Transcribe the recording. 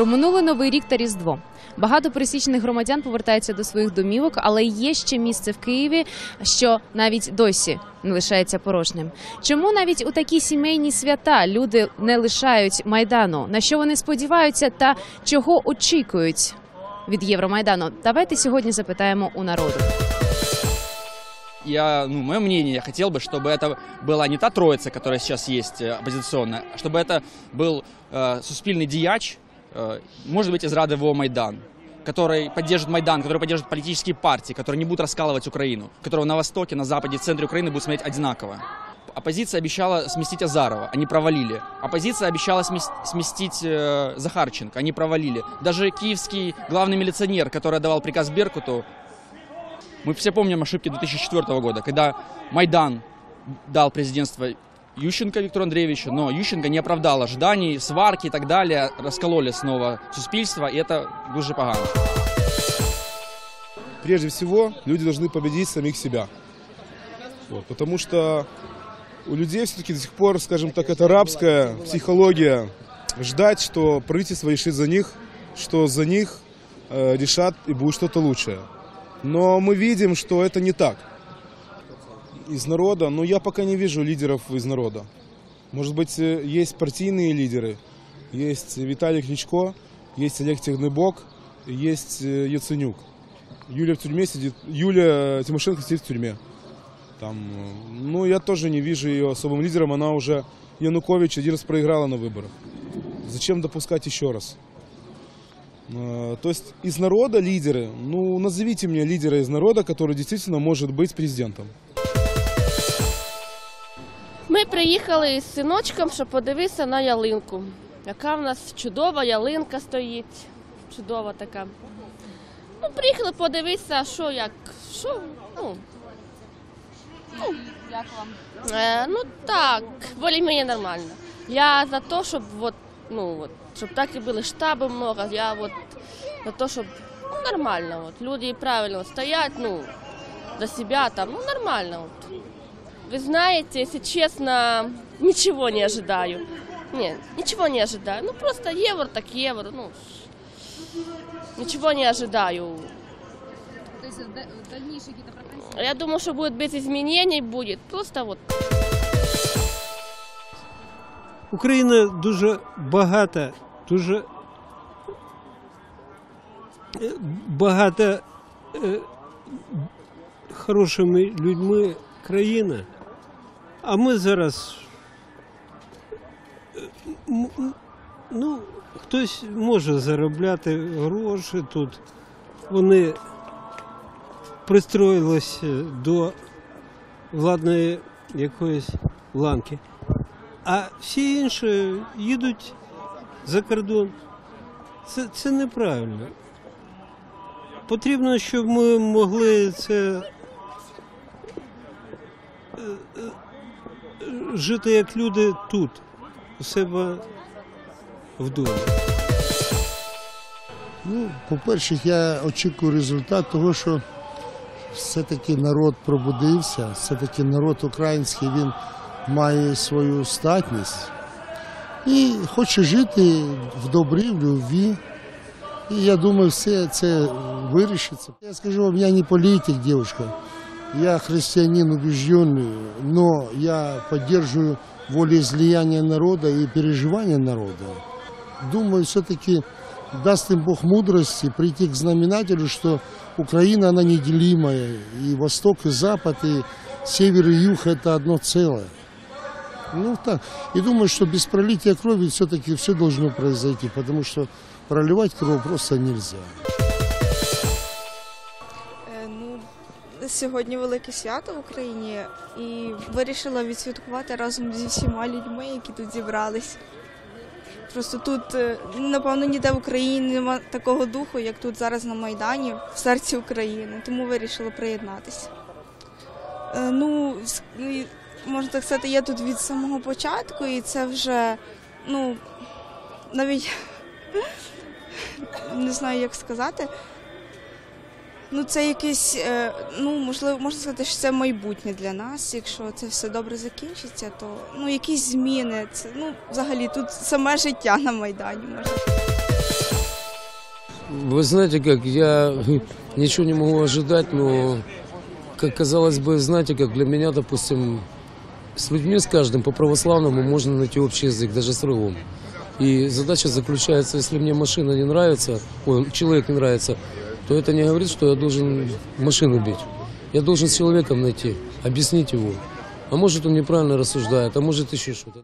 Проминули новий рік та різдво. Багато пересічних громадян повертаються до своїх домівок, але є ще місце в Києві, що навіть досі не лишається порожнім. Чому навіть у такі сімейні свята люди не лишають майдану? На що вони сподіваються та чого очікують від Євромайдану? Давайте сьогодні запитаємо у народу. Я, ну, мое мнение, я хотел бы, чтобы это была не та троица, которая сейчас есть э, оппозиционная, а чтобы это был э, суспільний діяч, э, может быть, из Рады ВО Майдан, который поддержит Майдан, который поддержит политические партии, которые не будут раскалывать Украину, которого на востоке, на западе, в центре Украины будут смотреть одинаково. Оппозиция обещала сместить Азарова, они провалили. Оппозиция обещала смес- сместить э, Захарченко, они провалили. Даже киевский главный милиционер, который отдавал приказ Беркуту, мы все помним ошибки 2004 года, когда Майдан дал президентство Ющенко Виктору Андреевичу, но Ющенко не оправдал ожиданий, сварки и так далее, раскололи снова суспільство, и это дуже погано. прежде всего, люди должны победить самих себя. Вот, потому что у людей все-таки до сих пор, скажем так, это рабская психология ждать, что правительство решит за них, что за них э, решат и будет что-то лучшее. Но мы видим, что это не так. Из народа, но я пока не вижу лидеров из народа. Может быть, э, есть партийные лидеры, есть Виталий Кличко, есть Олег Технобок, есть э, Яценюк. Юля в тюрьме сидит, Юля Тимошенко сидит в тюрьме. Там, э, ну, я тоже не вижу ее особым лидером. Она уже Янукович один раз проиграла на выборах. Зачем допускать еще раз? То есть из народа лидеры, ну, назовите мне лидера из народа, который действительно может быть президентом. Ми приїхали із синочком, щоб подивитися на ялинку. Яка в нас чудова ялинка стоїть. Чудова така. Ну, приїхали подивитися, що як. Що, ну. Ну, Як вам? е, ну так, більш-менш нормально. Я за те, щоб вот, ну, вот, щоб так і були штаби много. Я вот за те, щоб ну, нормально. Вот, люди правильно стоять, ну, за себя там, ну, нормально. Вот. Вы знаете, если честно, ничего не ожидаю. Нет, ничего не ожидаю. Ну, просто евро так евро. Ну, ничего не ожидаю. Тобто дальніші якісь Я думаю, что будет без изменений, будет. Просто вот Україна дуже багата, дуже е, багата е, хорошими людьми країна. А ми зараз е, ну, хтось може заробляти гроші тут. Вони пристроїлися до владної якоїсь ланки. А всі інші їдуть за кордон. Це, це неправильно. Потрібно, щоб ми могли це е, е, жити як люди тут, у себе вдома. Ну, по-перше, я очікую результат того, що все-таки народ пробудився, все-таки народ український він має свою статність і хоче жити в добрі, в любві. І я думаю, все це вирішиться. Я скажу вам, я не політик, девушка. Я христианин убежденный, но я поддерживаю волеизлияние народа и переживания народа. Думаю, все-таки даст им Бог мудрости прийти к знаменателю, что Украина, она неделимая, и Восток, и Запад, и Север, и Юг – это одно целое. Ну так. И думаю, что без пролития крови все-таки все должно произойти, потому что проливать кровь просто нельзя. Сьогодні велике свято в Україні і вирішила відсвяткувати разом зі всіма людьми, які тут зібрались. Просто тут, е, напевно, ніде в Україні нема такого духу, як тут зараз на Майдані, в серці України, тому вирішила приєднатися. Е, Ну, можна так сказати, я тут від самого початку, і це вже, ну, навіть не знаю, як сказати. Ну, це якесь, е, ну можливо, можна сказати, що це майбутнє для нас. Якщо це все добре закінчиться, то ну якісь зміни. Це ну взагалі тут саме життя на майдані може. Вы знаете как, я ничего не могу ожидать, но, как казалось бы, знаете как, для меня, допустим, с людьми, с каждым по православному можно найти общий язык, даже с врагом. И задача заключается, если мне машина не нравится, ой, человек не нравится, то это не говорит, что я должен машину бить. Я должен с человеком найти, объяснить его. А может он неправильно рассуждает, а может еще что-то.